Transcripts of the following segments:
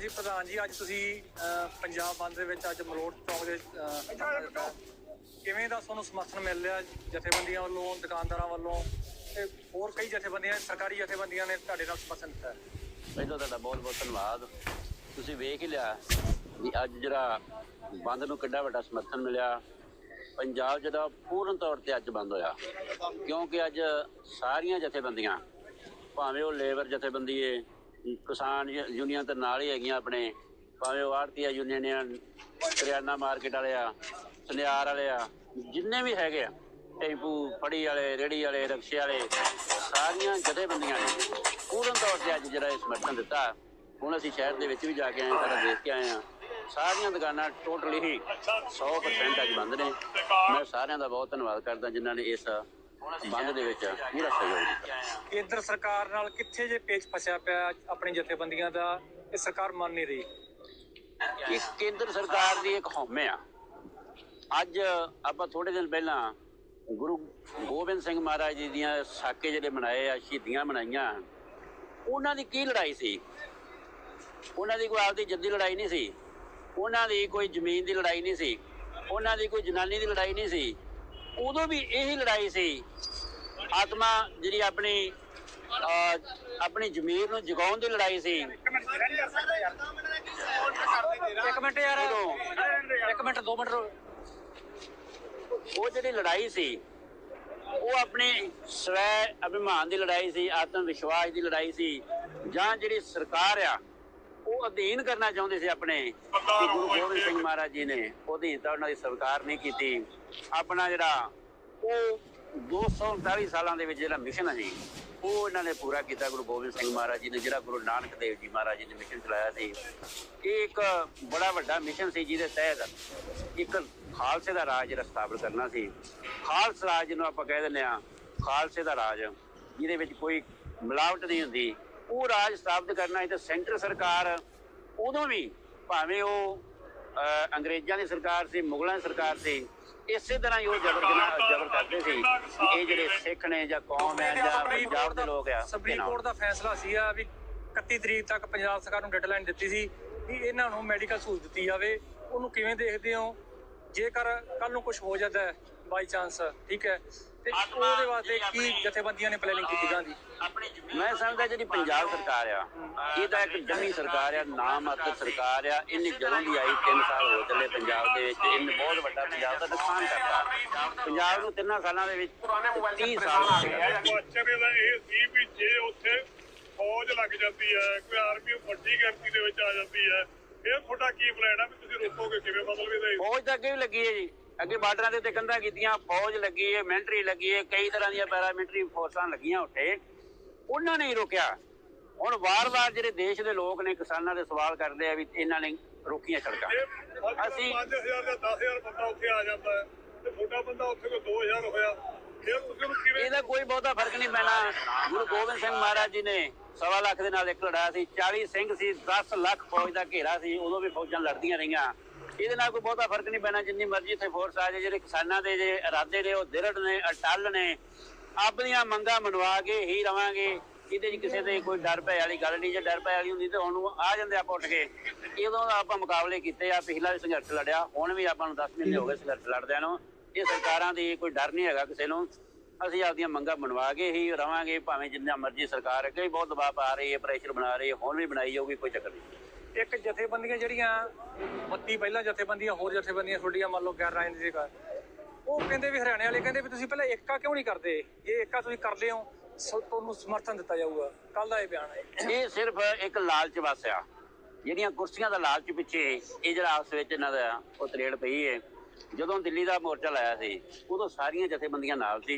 ਹਾਂਜੀ, ਪ੍ਰਧਾਨ ਜੀ, ਅੱਜ ਤੁਸੀਂ ਪੰਜਾਬ ਬੰਦ ਦੇ ਵਿੱਚ ਅੱਜ ਮਲੋਟ ਚੌਕ ਦੇ ਕਿਵੇਂ ਦਾ ਤੁਹਾਨੂੰ ਸਮਰਥਨ ਮਿਲ ਰਿਹਾ ਜਥੇਬੰਦੀਆਂ ਵੱਲੋਂ, ਦੁਕਾਨਦਾਰਾਂ ਵੱਲੋਂ ਤੇ ਹੋਰ ਕਈ ਜਥੇਬੰਦੀਆਂ, ਸਰਕਾਰੀ ਜਥੇਬੰਦੀਆਂ ਨੇ ਤੁਹਾਡੇ ਨਾਲ ਸਮਰਥਨ ਦਿੱਤਾ? ਪਹਿਲਾਂ ਤੁਹਾਡਾ ਬਹੁਤ ਬਹੁਤ ਧੰਨਵਾਦ। ਤੁਸੀਂ ਵੇਖ ਹੀ ਲਿਆ ਵੀ ਅੱਜ ਜਿਹੜਾ ਬੰਦ ਨੂੰ ਕਿੰਨਾ ਵੱਡਾ ਸਮਰਥਨ ਮਿਲਿਆ। ਪੰਜਾਬ ਜਿਹੜਾ ਪੂਰਨ ਤੌਰ ਤੇ ਅੱਜ ਬੰਦ ਹੋਇਆ। ਕਿਉਂਕਿ ਅੱਜ ਸਾਰੀਆਂ ਜਥੇਬੰਦੀਆਂ, ਭਾਵੇਂ ਉਹ ਲੇਬਰ ਜਥੇਬੰਦੀ ਏ ਕਿਸਾਨ ਯੂ- ਯੂਨੀਅਨ ਤੇ ਨਾਲ ਹੀ ਹੈਗੀਆਂ ਆਪਣੇ। ਭਾਵੇਂ ਉਹ ਆੜਤੀਆ ਯੂਨੀਅਨ ਆ, ਕਰਿਆਨਾ ਮਾਰਕੀਟ ਵਾਲੇ ਆ, ਸੁਨਿਆਰ ਵਾਲੇ ਆ, ਜਿੰਨੇ ਵੀ ਹੈਗੇ ਆ ਟੈਂਪੂ ਫੜੀ ਵਾਲੇ, ਰੇੜੀ ਵਾਲੇ, ਰਕਸ਼ੇ ਵਾਲੇ, ਸਾਰੀਆਂ ਜਥੇਬੰਦੀਆਂ ਨੇ। ਪੂਰਨ ਤੌਰ ਤੇ ਅੱਜ ਜਿਹੜਾ ਇਹ ਸਮਰਥਨ ਦਿੱਤਾ, ਹੁਣ ਅਸੀਂ ਸ਼ਹਿਰ ਦੇ ਵਿੱਚ ਵੀ ਜਾ ਕੇ ਆਏ ਹਾਂ ਸਾਰਾ ਦੇਖ ਕੇ ਆਏ ਹਾਂ। ਸਾਰੀਆਂ ਦੁਕਾਨਾਂ ਟੋਟਲੀ ਹੀ 100% ਅੱਜ ਬੰਦ ਨੇ। ਮੈਂ ਸਾਰਿਆਂ ਦਾ ਬਹੁਤ ਧੰਨਵਾਦ ਕਰਦਾ ਜਿਨ੍ਹਾਂ ਨੇ ਇਸ ਬੰਦ ਦੇ ਵਿੱਚ ਪੂਰਾ ਸਹਿਯੋਗ ਦਿੱਤਾ। ਕੇਂਦਰ ਸਰਕਾਰ ਨਾਲ ਕਿੱਥੇ ਜੇ ਪੇਚ ਫਸਿਆ ਪਿਆ ਆਪਣੀ ਜਥੇਬੰਦੀਆਂ ਦਾ ਇਹ ਸਰਕਾਰ ਮੰਨ ਨਹੀਂ ਰਹੀ। ਇਹ ਕੇਂਦਰ ਸਰਕਾਰ ਦੀ ਇੱਕ ਹਉਮੈ ਆ। ਅੱਜ ਆਪਾਂ ਥੋੜੇ ਦਿਨ ਪਹਿਲਾਂ ਗੁਰੂ ਗੋਬਿੰਦ ਸਿੰਘ ਮਹਾਰਾਜ ਜੀ ਦੀਆਂ ਸਾਕੇ ਜਿਹੜੇ ਮਨਾਏ ਆ ਸ਼ਹੀਦੀਆਂ ਮਨਾਈਆਂ ਉਹਨਾਂ ਦੀ ਕੀ ਲੜਾਈ ਸੀ? ਉਹਨਾਂ ਦੀ ਕੋਈ ਆਪਦੀ ਜੱਦੀ ਲੜਾਈ ਨਹੀਂ ਸੀ। ਉਹਨਾਂ ਦੀ ਕੋਈ ਜ਼ਮੀਨ ਦੀ ਲੜਾਈ ਨਹੀਂ ਸੀ। ਉਹਨਾਂ ਦੀ ਕੋਈ ਜਨਾਨੀ ਦੀ ਲੜਾਈ ਨਹੀਂ ਸੀ। ਉਦੋਂ ਵੀ ਇਹੀ ਲੜਾਈ ਸੀ ਆਤਮਾ ਜਿਹੜੀ ਆਪਣੀ ਆਪਣੀ ਜ਼ਮੀਰ ਨੂੰ ਜਗਾਉਣ ਦੀ ਲੜਾਈ ਸੀ ਇੱਕ ਮਿੰਟ ਯਾਰ ਇੱਕ ਮਿੰਟ ਦੋ ਮਿੰਟ ਰੁਕ। ਉਹ ਜਿਹੜੀ ਲੜਾਈ ਸੀ ਉਹ ਆਪਣੇ ਸਵੈ ਅਭਿਮਾਨ ਦੀ ਲੜਾਈ ਸੀ ਆਤਮ ਵਿਸ਼ਵਾਸ ਦੀ ਲੜਾਈ ਸੀ ਜਾਂ ਜਿਹੜੀ ਸਰਕਾਰ ਆ ਉਹ ਅਧੀਨ ਕਰਨਾ ਚਾਹੁੰਦੇ ਸੀ ਆਪਣੇ। ਕਿ ਗੁਰੂ ਗੋਬਿੰਦ ਸਿੰਘ ਮਹਾਰਾਜ ਜੀ ਨੇ ਉਹਦੀ ਤਾਂ ਉਹਨਾਂ ਦੀ ਸਰਕਾਰ ਨਹੀਂ ਕੀਤੀ। ਆਪਣਾ ਜਿਹੜਾ ਉਹ 239 ਸਾਲਾਂ ਦੇ ਵਿੱਚ ਜਿਹੜਾ ਮਿਸ਼ਨ ਹੈ ਜੀ ਉਹ ਇਹਨਾਂ ਨੇ ਪੂਰਾ ਕੀਤਾ ਗੁਰੂ ਗੋਬਿੰਦ ਸਿੰਘ ਮਹਾਰਾਜ ਜੀ ਨੇ ਜਿਹੜਾ ਗੁਰੂ ਨਾਨਕ ਦੇਵ ਜੀ ਮਹਾਰਾਜ ਜੀ ਨੇ ਮਿਸ਼ਨ ਚਲਾਇਆ ਸੀ। ਇਹ ਇੱਕ ਬੜਾ ਵੱਡਾ ਮਿਸ਼ਨ ਸੀ ਜਿਹਦੇ ਤਹਿਤ ਇੱਕ ਖਾਲਸੇ ਦਾ ਰਾਜ ਸਥਾਪਿਤ ਕਰਨਾ ਸੀ। ਖਾਲਸਾ ਰਾਜ ਜਿਹਨੂੰ ਆਪਾਂ ਕਹਿ ਦਿੰਦੇ ਆ ਖਾਲਸੇ ਦਾ ਰਾਜ ਜਿਹਦੇ ਵਿੱਚ ਕੋਈ ਮਿਲਾਵਟ ਨਹੀਂ ਹੁੰਦੀ। ਉਹ ਰਾਜ ਸਥਾਪਿਤ ਕਰਨਾ ਸੀ ਤੇ ਸੈਂਟਰ ਸਰਕਾਰ ਉਦੋਂ ਵੀ ਭਾਵੇਂ ਉਹ ਅੰਗਰੇਜ਼ਾਂ ਦੀ ਸਰਕਾਰ ਸੀ ਮੁਗਲਾਂ ਦੀ ਸਰਕਾਰ ਸੀ ਇਸੇ ਤਰ੍ਹਾਂ ਹੀ ਉਹ ਜਬਰ ਜਬਰ ਕਰਦੇ ਸੀ ਇਹ ਜਿਹੜੇ ਸਿੱਖ ਨੇ ਜਾਂ ਕੌਮ ਹੈ ਜਾਂ ਪੰਜਾਬ ਦੇ ਲੋਕ ਆ ਸੁਪਰੀਮ ਕੋਰਟ ਦਾ ਫੈਸਲਾ ਸੀਗਾ ਵੀ 31 ਤਰੀਕ ਤੱਕ ਪੰਜਾਬ ਸਰਕਾਰ ਨੂੰ ਡੈਡਲਾਈਨ ਦਿੱਤੀ ਸੀ ਵੀ ਇਹਨਾਂ ਨੂੰ ਮੈਡੀਕਲ ਸਹੂਲਤ ਦਿੱਤੀ ਜਾਵੇ। ਉਹਨੂੰ ਕਿਵੇਂ ਦੇਖਦੇ ਹੋ? ਜੇਕਰ ਕੱਲ ਨੂੰ ਕੁਝ ਹੋ ਜਾਂਦਾ ਹੈ ਬਾਈ ਚਾਂਸ ਠੀਕ ਹੈ ਤੇ ਉਹਦੇ ਵਾਸਤੇ ਕੀ ਜਥੇਬੰਦੀਆਂ ਨੇ ਪਲੈਨਿੰਗ ਕੀਤੀ ਜਾਂਦੀ ਮੈਂ ਸਮਝਦਾ ਜਿਹੜੀ ਪੰਜਾਬ ਸਰਕਾਰ ਆ ਇਹ ਤਾਂ ਇੱਕ ਡੰਮੀ ਸਰਕਾਰ ਆ ਨਾਮ ਮਾਤਰ ਸਰਕਾਰ ਆ ਇਹਨੇ ਜਦੋਂ ਦੀ ਆਈ 3 ਸਾਲ ਹੋ ਚੱਲੇ ਪੰਜਾਬ ਦੇ ਵਿੱਚ ਇਹਨੇ ਬਹੁਤ ਵੱਡਾ ਪੰਜਾਬ ਦਾ ਨੁਕਸਾਨ ਕਰਤਾ। ਪੰਜਾਬ ਨੂੰ ਤਿੰਨਾਂ ਸਾਲਾਂ ਦੇ ਵਿੱਚ 30 ਸਾਲ ਹੋ ਗਏ। ਕੁਐਸਚਨ ਇਹਦਾ ਇਹ ਸੀ ਵੀ ਜੇ ਉੱਥੇ ਫੌਜ ਲੱਗ ਜਾਂਦੀ ਹੈ ਕੋਈ ਆਰਮੀ ਵੱਡੀ ਗਿਣਤੀ ਦੇ ਵਿੱਚ ਆ ਜਾਂਦੀ ਹੈ ਇਹ ਤੁਹਾਡਾ ਕੀ ਪਲਾਨ ਆ ਵੀ ਤੁਸੀਂ ਰੋਕੋਗੇ ਕਿਵੇਂ? ਮਤਲਬ ਇਹਦਾ ਫੌਜ ਤਾਂ ਅੱਗੇ ਵੀ ਲੱਗੀ ਹੈ ਜੀ। ਅੱਗੇ ਬਾਰਡਰਾਂ ਦੇ ਉੱਤੇ ਕੰਧਾਂ ਕੀਤੀਆਂ ਫੌਜ ਲੱਗੀ ਹੈ ਮਿਲਟਰੀ ਲੱਗੀ ਹੈ ਕਈ ਤਰ੍ਹਾਂ ਦੀਆਂ ਪੈਰਾਮਿਲਟਰੀ ਫੋਰਸਾਂ ਲੱਗੀਆਂ ਉੱਥੇ। ਉਹਨਾਂ ਨੇ ਹੀ ਰੋਕਿਆ। ਹੁਣ ਵਾਰ-ਵਾਰ ਜਿਹੜੇ ਦੇਸ਼ ਦੇ ਲੋਕ ਨੇ ਕਿਸਾਨਾਂ ਦੇ ਸਵਾਲ ਕਰਦੇ ਆ ਵੀ ਇਹਨਾਂ ਨੇ ਰੋਕੀਆਂ ਸੜਕਾਂ। ਅਸੀਂ 5000 ਦਾ 10000 ਬੰਦਾ ਉੱਥੇ ਆ ਜਾਂਦਾ ਹੈ ਤੇ ਤੁਹਾਡਾ ਬੰਦਾ ਉੱਥੇ ਕੋਈ 2000 ਹੋਇਆ। ਫਿਰ ਤੁਸੀਂ ਉਹਨੂੰ ਕਿਵੇਂ ਇਹਦਾ ਕੋਈ ਬਹੁਤਾ ਫ਼ਰਕ ਨਹੀਂ ਪੈਣਾ। ਗੁਰੂ ਗੋਬਿੰਦ ਸਿੰਘ ਮਹਾਰਾਜ ਜੀ ਨੇ ਸਵਾ ਲੱਖ ਦੇ ਨਾਲ ਇੱਕ ਲੜਾਇਆ ਸੀ 40 ਸਿੰਘ ਸੀ 10 ਲੱਖ ਫੌਜ ਦਾ ਘੇਰਾ ਸੀ, ਉਦੋਂ ਵੀ ਫੌਜਾਂ ਲੜਦੀਆਂ ਰਹੀਆਂ। ਇਹਦੇ ਨਾਲ ਕੋਈ ਬਹੁਤਾ ਫ਼ਰਕ ਨਹੀਂ ਪੈਣਾ, ਜਿੰਨੀ ਮਰਜ਼ੀ ਇੱਥੇ ਫੋਰਸ ਆ ਜਾਏ, ਜਿਹੜੇ ਕਿਸਾਨਾਂ ਦੇ ਜੇ ਇਰਾਦੇ ਨੇ, ਉਹ ਦਿਰੜ ਨੇ, ਅਟਲ ਨੇ, ਆਪਣੀਆਂ ਮੰਗਾਂ ਮਨਵਾ ਕੇ ਹੀ ਰਵਾਂਗੇ। ਇਹਦੇ 'ਚ ਕਿਸੇ ਦੇ ਕੋਈ ਡਰ ਭੈ ਵਾਲੀ ਗੱਲ ਨਹੀਂ, ਜੇ ਡਰ ਭੈ ਵਾਲੀ ਹੁੰਦੀ ਤਾਂ ਹੁਣ ਆ ਜਾਂਦੇ ਆਪਾਂ ਉੱਠ ਕੇ। ਇਹਦੋਂ ਆਪਾਂ ਮੁਕਾਬਲੇ ਕੀਤੇ ਆ, ਪਿਛਲਾ ਵੀ ਸੰਘਰਸ਼ ਲੜਿਆ, ਹੁਣ ਵੀ ਆਪਾਂ ਨੂੰ 10 ਮਹੀਨੇ ਹੋ ਗਏ ਸੰਘਰਸ਼ ਲੜਦਿਆਂ ਨੂੰ। ਇਹ ਸਰਕਾਰਾਂ ਦੀ ਕੋਈ ਡਰ ਨਹੀਂ ਹੈਗਾ ਕਿਸੇ ਨੂੰ। ਅਸੀਂ ਆਪਦੀਆਂ ਮੰਗਾਂ ਮਨਵਾ ਕੇ ਹੀ ਰਵਾਂਗੇ ਭਾਵੇਂ ਜਿੰਨਾ ਮਰਜ਼ੀ ਸਰਕਾਰ ਅੱਗੇ ਬਹੁਤ ਦਬਾਅ ਪਾ ਰਹੀ ਹੈ ਪ੍ਰੈਸ਼ਰ ਬਣਾ ਰਹੀ ਹੈ ਹੁਣ ਵੀ ਬਣਾਈ ਜਾਊਗੀ ਕੋਈ ਚੱਕਰ ਨਹੀਂ। ਇੱਕ ਜਥੇਬੰਦੀਆਂ ਜਿਹੜੀਆਂ 32 ਪਹਿਲਾਂ ਜਥੇਬੰਦੀਆਂ ਹੋਰ ਜਥੇਬੰਦੀਆਂ ਤੁਹਾਡੀਆਂ ਮੰਨ ਲਓ ਗੈਰ ਰਾਜਨੀਤਿਕ ਉਹ ਕਹਿੰਦੇ ਵੀ ਹਰਿਆਣੇ ਵਾਲੇ ਕਹਿੰਦੇ ਵੀ ਤੁਸੀਂ ਪਹਿਲਾਂ ਏਕਾ ਕਿਉਂ ਨਹੀਂ ਕਰਦੇ? ਜੇ ਏਕਾ ਤੁਸੀਂ ਕਰਦੇ ਹੋ ਤੁਹਾਨੂੰ ਸਮਰਥਨ ਦਿੱਤਾ ਜਾਊਗਾ। ਕੱਲ ਦਾ ਇਹ ਬਿਆਨ ਹੈ। ਇਹ ਸਿਰਫ ਇੱਕ ਲਾਲਚ ਬਸ ਆ। ਜਿਹੜੀਆਂ ਕੁਰਸੀਆਂ ਦਾ ਲਾਲਚ ਪਿੱਛੇ ਇਹ ਜਿਹੜਾ ਆਪਸ ਵਿੱਚ ਇਹਨਾਂ ਦਾ ਉਹ ਤਰੇੜ ਪਈ ਹੈ ਜਦੋਂ ਦਿੱਲੀ ਦਾ ਮੋਰਚਾ ਲਾਇਆ ਸੀ, ਉਦੋਂ ਸਾਰੀਆਂ ਜਥੇਬੰਦੀਆਂ ਨਾਲ ਸੀ।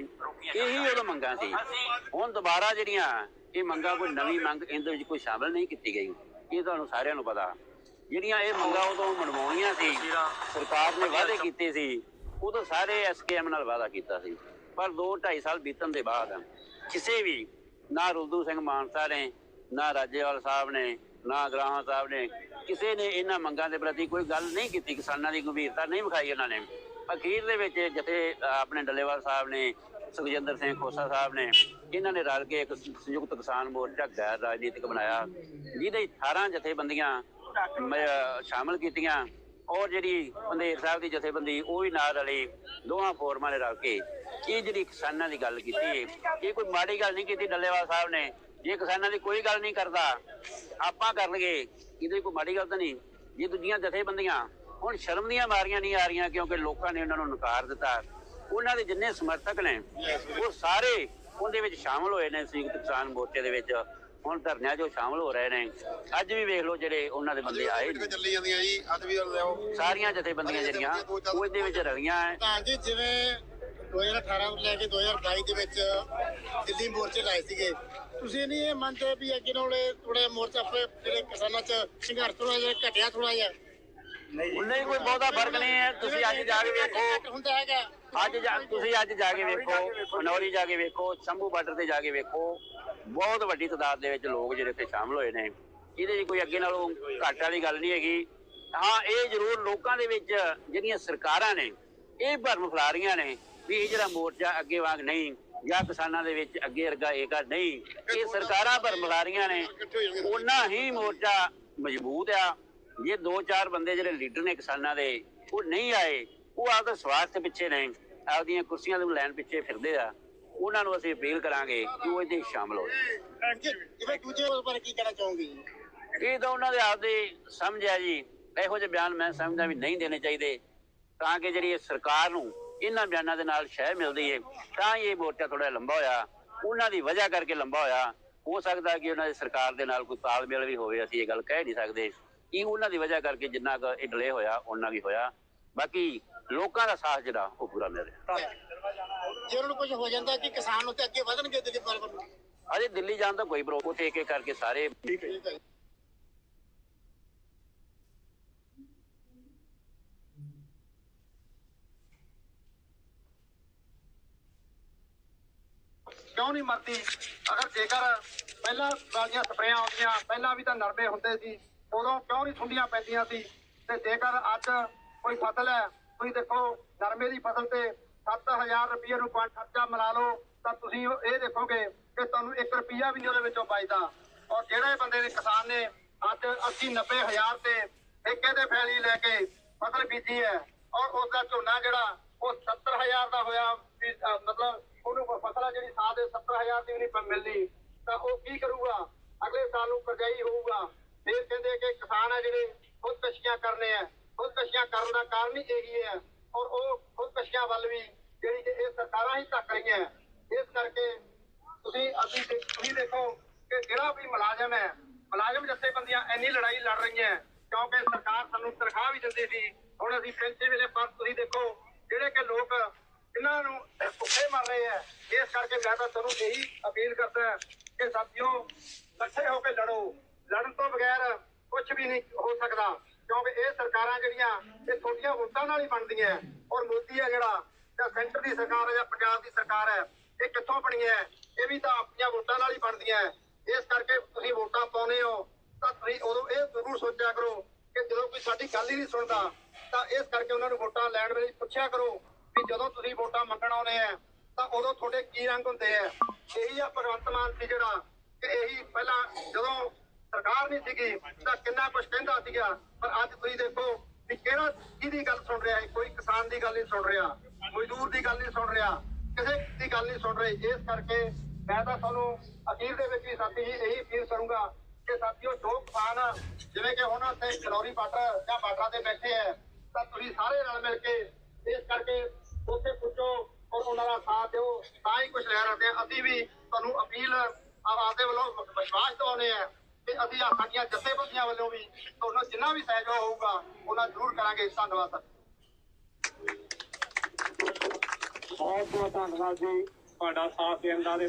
ਇਹੀ ਉਦੋਂ ਮੰਗਾਂ ਸੀ। ਹੁਣ ਦੁਬਾਰਾ ਜਿਹੜੀਆਂ ਇਹ ਮੰਗਾਂ ਕੋਈ ਨਵੀਂ ਮੰਗ ਇਹਦੇ ਵਿੱਚ ਕੋਈ ਸ਼ਾਮਲ ਨਹੀਂ ਕੀਤੀ ਗਈ। ਇਹ ਤੁਹਾਨੂੰ ਸਾਰਿਆਂ ਨੂੰ ਪਤਾ। ਜਿਹੜੀਆਂ ਇਹ ਮੰਗਾਂ ਉਦੋਂ ਮਨਵਾਉਣੀਆਂ ਸੀ, ਸਰਕਾਰ ਨੇ ਵਾਅਦੇ ਕੀਤੇ ਸੀ, ਉਦੋਂ ਸਾਰੇ ਐਸਕੇਐਮ ਨਾਲ ਵਾਅਦਾ ਕੀਤਾ ਸੀ। ਪਰ 2 2.5 ਸਾਲ ਬੀਤਣ ਦੇ ਬਾਅਦ ਕਿਸੇ ਵੀ ਨਾ ਰੁਲਦੂ ਸਿੰਘ ਮਾਨਸਾ ਨੇ, ਨਾ ਰਾਜੇਵਾਲ ਸਾਹਿਬ ਨੇ ਨਾ ਗ੍ਰਾਮ ਸਾਹਿਬ ਨੇ ਕਿਸੇ ਨੇ ਇਹਨਾਂ ਮੰਗਾਂ ਦੇ ਪ੍ਰਤੀ ਕੋਈ ਗੱਲ ਨਹੀਂ ਕੀਤੀ, ਕਿਸਾਨਾਂ ਦੀ ਗੰਭੀਰਤਾ ਨਹੀਂ ਵਿਖਾਈ ਇਹਨਾਂ ਨੇ। ਅਖੀਰ ਦੇ ਵਿੱਚ ਜਿੱਥੇ ਆਪਣੇ ਡੱਲੇਵਾਲ ਸਾਹਿਬ ਨੇ, ਸੁਖਜਿੰਦਰ ਸਿੰਘ ਖੋਸਾ ਸਾਹਿਬ ਨੇ, ਇਹਨਾਂ ਨੇ ਰਲ ਕੇ ਇੱਕ ਸੰਯੁਕਤ ਕਿਸਾਨ ਮੋਰਚਾ ਗੈਰ ਰਾਜਨੀਤਿਕ ਬਣਾਇਆ, ਜਿਹਦੇ 18 ਜਥੇਬੰਦੀਆਂ ਮ- ਸ਼ਾਮਲ ਕੀਤੀਆਂ। ਔਰ ਜਿਹੜੀ ਪੰਧੇਰ ਸਾਹਿਬ ਦੀ ਜਥੇਬੰਦੀ, ਉਹ ਵੀ ਨਾਲ ਰਲੀ, ਦੋਹਾਂ ਫੋਰਮਾਂ ਨੇ ਰਲ ਕੇ। ਇਹ ਜਿਹੜੀ ਕਿਸਾਨਾਂ ਦੀ ਗੱਲ ਕੀਤੀ ਹੈ ਇਹ ਕੋਈ ਮਾੜੀ ਗੱਲ ਨਹੀਂ ਕੀਤੀ ਡੱਲੇਵਾਲ ਸਾਹਿਬ ਨੇ। ਜੇ ਕਿਸਾਨਾਂ ਦੀ ਕੋਈ ਗੱਲ ਨਹੀਂ ਕਰਦਾ ਆਪਾਂ ਕਰਨਗੇ ਇਹਦੇ ਕੋਈ ਮਾੜੀ ਗੱਲ ਤਾਂ ਨਹੀਂ। ਜੇ ਦੂਜੀਆਂ ਜਥੇਬੰਦੀਆਂ ਹੁਣ ਸ਼ਰਮ ਦੀਆਂ ਮਾਰੀਆਂ ਨਹੀਂ ਆ ਰਹੀਆਂ ਕਿਉਂਕਿ ਲੋਕਾਂ ਨੇ ਉਹਨਾਂ ਨੂੰ ਨਕਾਰ ਦਿੱਤਾ। ਉਹਨਾਂ ਦੇ ਜਿੰਨੇ ਸਮਰਥਕ ਨੇ ਉਹ ਸਾਰੇ ਉਹਦੇ ਵਿੱਚ ਸ਼ਾਮਲ ਹੋਏ ਨੇ ਸੰਯੁਕਤ ਕਿਸਾਨ ਮੋਰਚੇ ਦੇ ਵਿੱਚ। ਹੁਣ ਧਰਨਿਆਂ 'ਚ ਸ਼ਾਮਲ ਹੋ ਰਹੇ ਨੇ ਅੱਜ ਵੀ ਵੇਖ ਲਓ ਜਿਹੜੇ ਉਹਨਾਂ ਦੇ ਬੰਦੇ ਆਏ। ਚੱਲੀ ਜਾਂਦੀਆਂ ਜੀ ਅੱਜ ਵੀ ਲਿਆਓ। ਸਾਰੀਆਂ ਜਥੇਬੰਦੀਆਂ ਜਿਹੜੀਆਂ ਉਹ ਇਹਦੇ ਵਿੱਚ ਰਲੀਆਂ ਹੈ ਜੀ ਜਿਵੇਂ 2018 ਤੋਂ ਲੈ ਕੇ 2022 ਦੇ ਵਿੱਚ ਦਿੱਲੀ ਮੋਰਚੇ ਲਾਏ ਸੀਗੇ। ਤੁਸੀਂ ਨਹੀਂ ਇਹ ਮੰਨਦੇ ਵੀ ਅੱਗੇ ਨਾਲੋਂ ਥੋੜਾ ਮੋਰਚਾ ਜਿਹੜੇ ਕਿਸਾਨਾਂ 'ਚ ਸੰਘਰਸ਼ ਥੋੜਾ ਜਿਹਾ ਘਟਿਆ ਥੋੜਾ ਜਿਹਾ। ਨਹੀਂ ਕੋਈ ਬਹੁਤਾ ਫ਼ਰਕ ਨਹੀਂ ਹੈ। ਤੁਸੀਂ ਅੱਜ ਜਾ ਕੇ ਵੇਖੋ। ਹੁੰਦਾ ਹੈਗਾ ਅੱਜ ਜਾ ਤੁਸੀਂ ਅੱਜ ਜਾ ਕੇ ਵੇਖੋ ਮਨੌਰੀ ਜਾ ਕੇ ਵੇਖੋ ਸ਼ੰਭੂ ਬਾਰਡਰ ਤੇ ਜਾ ਕੇ ਵੇਖੋ ਬਹੁਤ ਵੱਡੀ ਤਾਦਾਦ ਦੇ ਵਿੱਚ ਲੋਕ ਜਿਹੜੇ ਇੱਥੇ ਸ਼ਾਮਲ ਹੋਏ ਨੇ। ਇਹਦੇ 'ਚ ਕੋਈ ਅੱਗੇ ਨਾਲੋਂ ਘਾਟ ਵਾਲੀ ਗੱਲ ਨਹੀਂ ਹੈਗੀ। ਹਾਂ ਇਹ ਜ਼ਰੂਰ ਲੋਕਾਂ ਦੇ ਵਿੱਚ ਜਿਹੜੀਆਂ ਸਰਕਾਰਾਂ ਨੇ ਇਹ ਭਰਮ ਫੈਲਾ ਰਹੀਆਂ ਨੇ ਵੀ ਇਹ ਜਿਹੜਾ ਮੋਰਚਾ ਅੱਗੇ ਵਾਂਗ ਨਹੀਂ ਜਾਂ ਕਿਸਾਨਾਂ ਦੇ ਵਿੱਚ ਅੱਗੇ ਵਰਗਾ ਏਕਾ ਨਹੀਂ। ਇਹ ਸਰਕਾਰਾਂ ਭਰਮ ਰਹੀਆਂ ਨੇ। ਉਹਨਾਂ ਹੀ ਮੋਰਚਾ ਮਜ਼ਬੂਤ ਆ। ਜੇ ਦੋ ਚਾਰ ਬੰਦੇ ਜਿਹੜੇ ਲੀਡਰ ਨੇ ਕਿਸਾਨਾਂ ਦੇ ਉਹ ਨਹੀਂ ਆਏ ਉਹ ਆਪਦੇ ਸਵਾਰਥ ਪਿੱਛੇ ਨੇ ਆਪਦੀਆਂ ਕੁਰਸੀਆਂ ਨੂੰ ਲੈਣ ਪਿੱਛੇ ਫਿਰਦੇ ਆ। ਉਹਨਾਂ ਨੂੰ ਅਸੀਂ ਅਪੀਲ ਕਰਾਂਗੇ ਕਿ ਉਹ ਇਹਦੇ ਸ਼ਾਮਲ ਹੋ ਜਾਣ ਜਿਵੇਂ ਦੂਜੇ ਉਸ ਬਾਰੇ ਕੀ ਕਹਿਣਾ ਚਾਹੋਗੇ ਇਹ ਤਾਂ ਉਹਨਾਂ ਦੇ ਆਪਦੇ ਸਮਝ ਆ ਜੀ। ਇਹੋ ਜਿਹੇ ਬਿਆਨ ਮੈਂ ਸਮਝਦਾ ਵੀ ਨਹੀਂ ਦੇਣੇ ਚਾਹੀਦੇ। ਤਾਂ ਕਿ ਜਿਹੜੀ ਇਹ ਸਰਕਾਰ ਨੂੰ ਇਹਨਾਂ ਬਿਆਨਾਂ ਦੇ ਨਾਲ ਸ਼ਹਿ ਮਿਲਦੀ ਹੈ ਤਾਂ ਇਹ ਮੋਰਚਾ ਥੋੜਾ ਲੰਬਾ ਹੋਇਆ। ਉਹਨਾਂ ਦੀ ਵਜ੍ਹਾ ਕਰਕੇ ਲੰਬਾ ਹੋਇਆ। ਹੋ ਸਕਦਾ ਕਿ ਉਹਨਾਂ ਦੀ ਸਰਕਾਰ ਦੇ ਨਾਲ ਕੋਈ ਤਾਲਮੇਲ ਵੀ ਹੋਵੇ ਅਸੀਂ ਇਹ ਗੱਲ ਕਹਿ ਨਹੀਂ ਸਕਦੇ। ਇਹ ਉਹਨਾਂ ਦੀ ਵਜ੍ਹਾ ਕਰਕੇ ਜਿੰਨਾ ਕੁ ਇਹ ਡਿਲੇ ਹੋਇਆ ਉਹਨਾਂ ਵੀ ਹੋਇਆ। ਬਾਕੀ ਲੋਕਾਂ ਦਾ ਸਾਥ ਜਿਹੜਾ ਉਹ ਪੂਰਾ ਮਿਲ ਰਿਹਾ। ਜੇ ਉਹਨਾਂ ਨੂੰ ਕੁਝ ਹੋ ਜਾਂਦਾ ਕਿ ਕਿਸਾਨ ਉੱਤੇ ਅੱਗੇ ਵਧਣਗੇ ਦਿੱਲੀ ਪਰ ਅਜੇ ਦਿੱਲੀ ਜਾਣ ਦਾ ਕੋਈ ਉੱਥੇ ਇੱਕ ਇੱਕ ਕਰਕੇ ਸਾਰੇ ਠੀਕ ਹੈ ਕਿਉਂ ਨਹੀਂ ਮਰਦੀ? ਅਗਰ ਜੇਕਰ ਪਹਿਲਾਂ ਵਾਲੀਆਂ ਸਪਰੇਆਂ ਆਉਂਦੀਆਂ, ਪਹਿਲਾਂ ਵੀ ਤਾਂ ਨਰਮੇ ਹੁੰਦੇ ਸੀ, ਉਦੋਂ ਕਿਉਂ ਨਹੀਂ ਸੁੰਡੀਆਂ ਪੈਂਦੀਆਂ ਸੀ? ਤੇ ਜੇਕਰ ਅੱਜ ਕੋਈ ਫਸਲ ਹੈ, ਤੁਸੀਂ ਦੇਖੋ, ਨਰਮੇ ਦੀ ਫਸਲ ਤੇ 7000 ਰੁਪਏ ਨੂੰ ਪੰਜ ਖਰਚਾ ਮਿਲਾ ਲਓ, ਤਾਂ ਤੁਸੀਂ ਇਹ ਦੇਖੋਗੇ ਕਿ ਤੁਹਾਨੂੰ 1 ਰੁਪਿਆ ਵੀ ਨਹੀਂ ਉਹਦੇ ਵਿੱਚੋਂ ਬਚਦਾ। ਔਰ ਜਿਹੜੇ ਬੰਦੇ ਨੇ ਕਿਸਾਨ ਨੇ, ਅੱਜ 80 90000 ਤੇ ਠੇਕੇ ਤੇ ਫੈਲੀ ਲੈ ਕੇ ਫਸਲ ਬੀਜੀ ਹੈ, ਔਰ ਉਸ ਦਾ ਝੋਨਾ ਜਿਹੜਾ ਉਹ 70000 ਦਾ ਹੋਇਆ ਮਤਲਬ ਉਹਨੂੰ ਫਸਲ ਆ ਜਿਹੜੀ ਸਾਲ ਦੇ 70000 ਦੀ ਵੀ ਨਹੀਂ ਮਿਲਦੀ, ਤਾਂ ਉਹ ਕੀ ਕਰੂਗਾ? ਅਗਲੇ ਸਾਲ ਨੂੰ ਕਰਜ਼ਾਈ ਹੋਊਗਾ। ਫਿਰ ਕਹਿੰਦੇ ਕਿ ਕਿਸਾਨ ਆ ਜਿਹੜੇ, ਖੁਦਕਸ਼ੀਆਂ ਕਰਨੇ ਆ। ਖੁਦਕਸ਼ੀਆਂ ਕਰਨ ਦਾ ਕਾਰਨ ਹੀ ਇਹੀ ਹੈ। ਔਰ ਉਹ ਖੁਦਕਸ਼ੀਆਂ ਵੱਲ ਵੀ ਜਿਹੜੀ ਕਿ ਇਹ ਸਰਕਾਰਾਂ ਹੀ ਧੱਕ ਰਹੀਆਂ। ਇਸ ਕਰਕੇ ਤੁਸੀਂ, ਅਸੀਂ ਤੁਸੀਂ ਦੇਖੋ ਕਿ ਜਿਹੜਾ ਵੀ ਮੁਲਾਜ਼ਮ ਹੈ, ਮੁਲਾਜ਼ਮ ਜਥੇਬੰਦੀਆਂ ਇੰਨੀ ਲੜਾਈ ਲੜ ਰਹੀਆਂ। ਕਿਉਂਕਿ ਸਰਕਾਰ ਸਾਨੂੰ ਤਨਖਾਹ ਵੀ ਦਿੰਦੀ ਸੀ। ਹੁਣ ਅਸੀਂ ਪੈਂਚੇ ਵੇਲੇ ਪਰ ਤੁਸੀਂ ਦੇਖੋ ਜਿਹੜੇ ਕਿ ਲੋਕ ਇਹਨਾਂ ਨੂੰ ਭੁੱਖੇ ਮਰ ਰਹੇ ਆ ਇਸ ਕਰਕੇ ਮੈਂ ਤਾਂ ਤੁਹਾਨੂੰ ਇਹੀ ਅਪੀਲ ਕਰਦਾ ਕਿ ਸਾਥੀਓ, ਇਕੱਠੇ ਹੋ ਕੇ ਲੜੋ ਲੜਨ ਤੋਂ ਬਗੈਰ ਕੁਝ ਵੀ ਨਹੀਂ ਹੋ ਸਕਦਾ, ਕਿਉਂਕਿ ਇਹ ਸਰਕਾਰਾਂ ਜਿਹੜੀਆਂ, ਇਹ ਛੋਟੀਆਂ ਵੋਟਾਂ ਨਾਲ ਹੀ ਬਣਦੀਆਂ ਔਰ ਮੋਦੀ ਹੈ ਜਿਹੜਾ, ਜਾਂ ਸੈਂਟਰ ਦੀ ਸਰਕਾਰ ਹੈ ਜਾਂ ਪੰਜਾਬ ਦੀ ਸਰਕਾਰ ਹੈ, ਇਹ ਕਿੱਥੋਂ ਬਣੀਆਂ ਹੈ? ਇਹ ਵੀ ਤਾਂ ਆਪਣੀਆਂ ਵੋਟਾਂ ਨਾਲ ਹੀ ਬਣਦੀਆਂ ਹੈ। ਇਸ ਕਰਕੇ ਤੁਸੀਂ ਵੋਟਾਂ ਪਾਉਨੇ ਹੋ, ਤਾਂ ਤੁਸੀਂ ਉਦੋਂ ਇਹ ਜ਼ਰੂਰ ਸੋਚਿਆ ਕਰੋ ਕਿ ਜਦੋਂ ਕੋਈ ਸਾਡੀ ਗੱਲ ਹੀ ਨਹੀਂ ਸੁਣਦਾ, ਤਾਂ ਇਸ ਕਰਕੇ ਉਹਨਾਂ ਨੂੰ ਵੋਟਾਂ ਲੈਣ ਵੇਲੇ ਪੁੱਛਿਆ ਕਰੋ ਵੀ ਜਦੋਂ ਤੁਸੀਂ ਵੋਟਾਂ ਮੰਗਣ ਆਉਨੇ ਆ, ਤਾਂ ਉਦੋਂ ਤੁਹਾਡੇ ਕੀ ਰੰਗ ਹੁੰਦੇ ਆ? ਇਹੀ ਆ ਭਗਵੰਤ ਮਾਨ ਸੀ ਜਿਹੜਾ ਕਿ ਇਹੀ ਪਹਿਲਾਂ ਜਦੋਂ ਸਰਕਾਰ ਨਹੀਂ ਸੀਗੀ, ਤਾਂ ਕਿੰਨਾ ਕੁਝ ਕਹਿੰਦਾ ਸੀਗਾ। ਪਰ ਅੱਜ ਤੁਸੀਂ ਦੇਖੋ ਵੀ ਕਿਹੜਾ ਕਿਹਦੀ ਗੱਲ ਸੁਣ ਰਿਹਾ ਹੈ? ਕੋਈ ਕਿਸਾਨ ਦੀ ਗੱਲ ਨਹੀਂ ਸੁਣ ਰਿਹਾ, ਮਜ਼ਦੂਰ ਦੀ ਗੱਲ ਨਹੀਂ ਸੁਣ ਰਿਹਾ, ਕਿਸੇ ਦੀ ਗੱਲ ਨਹੀਂ ਸੁਣ ਰਹੇ। ਇਸ ਕਰਕੇ ਮੈਂ ਤਾਂ ਤੁਹਾਨੂੰ ਅਖੀਰ ਦੇ ਵਿੱਚ ਵੀ ਸਾਥੀ ਜੀ ਇਹੀ ਅਪੀਲ ਕਰੂੰਗਾ ਕਿ ਸਾਥੀਓ, ਜੋ ਕਿਸਾਨ ਜਿਵੇਂ ਕਿ ਹੁਣ ਇੱਥੇ ਖਲੌਰੀ ਬਾਰਡਰ ਜਾਂ ਬਾਰਡਰਾਂ ਤੇ ਬੈਠੇ ਹੈ ਤਾਂ ਤੁਸੀਂ ਸਾਰੇ ਰਲ ਮਿਲ ਕੇ ਇਸ ਕਰਕੇ ਉੱਥੇ ਪੁੱਛੋ ਔਰ ਉਹਨਾਂ ਦਾ ਸਾਥ ਦਿਓ। ਤਾਂ ਹੀ ਕੁਝ ਲੈ ਰਹੇ ਅਸੀਂ ਵੀ ਤੁਹਾਨੂੰ ਅਪੀਲ ਆਪਦੇ ਵੱਲੋਂ ਵਿਸ਼ਵਾਸ ਦਿਵਾਉਂਦੇ ਆ ਕਿ ਅਸੀਂ ਆ ਸਾਡੀਆਂ ਜਥੇਬੰਦੀਆਂ ਵੱਲੋਂ ਵੀ ਤੁਹਾਨੂੰ ਜਿੰਨਾ ਵੀ ਸਹਿਯੋਗ ਹੋਊਗਾ ਉਹਨਾਂ ਜ਼ਰੂਰ ਕਰਾਂਗੇ। ਧੰਨਵਾਦ ਸਰ। ਬਹੁਤ ਬਹੁਤ ਧੰਨਵਾਦ ਜੀ। ਤੁਹਾਡਾ ਸਾਥ ਦੇਣ ਦਾ ਤੇ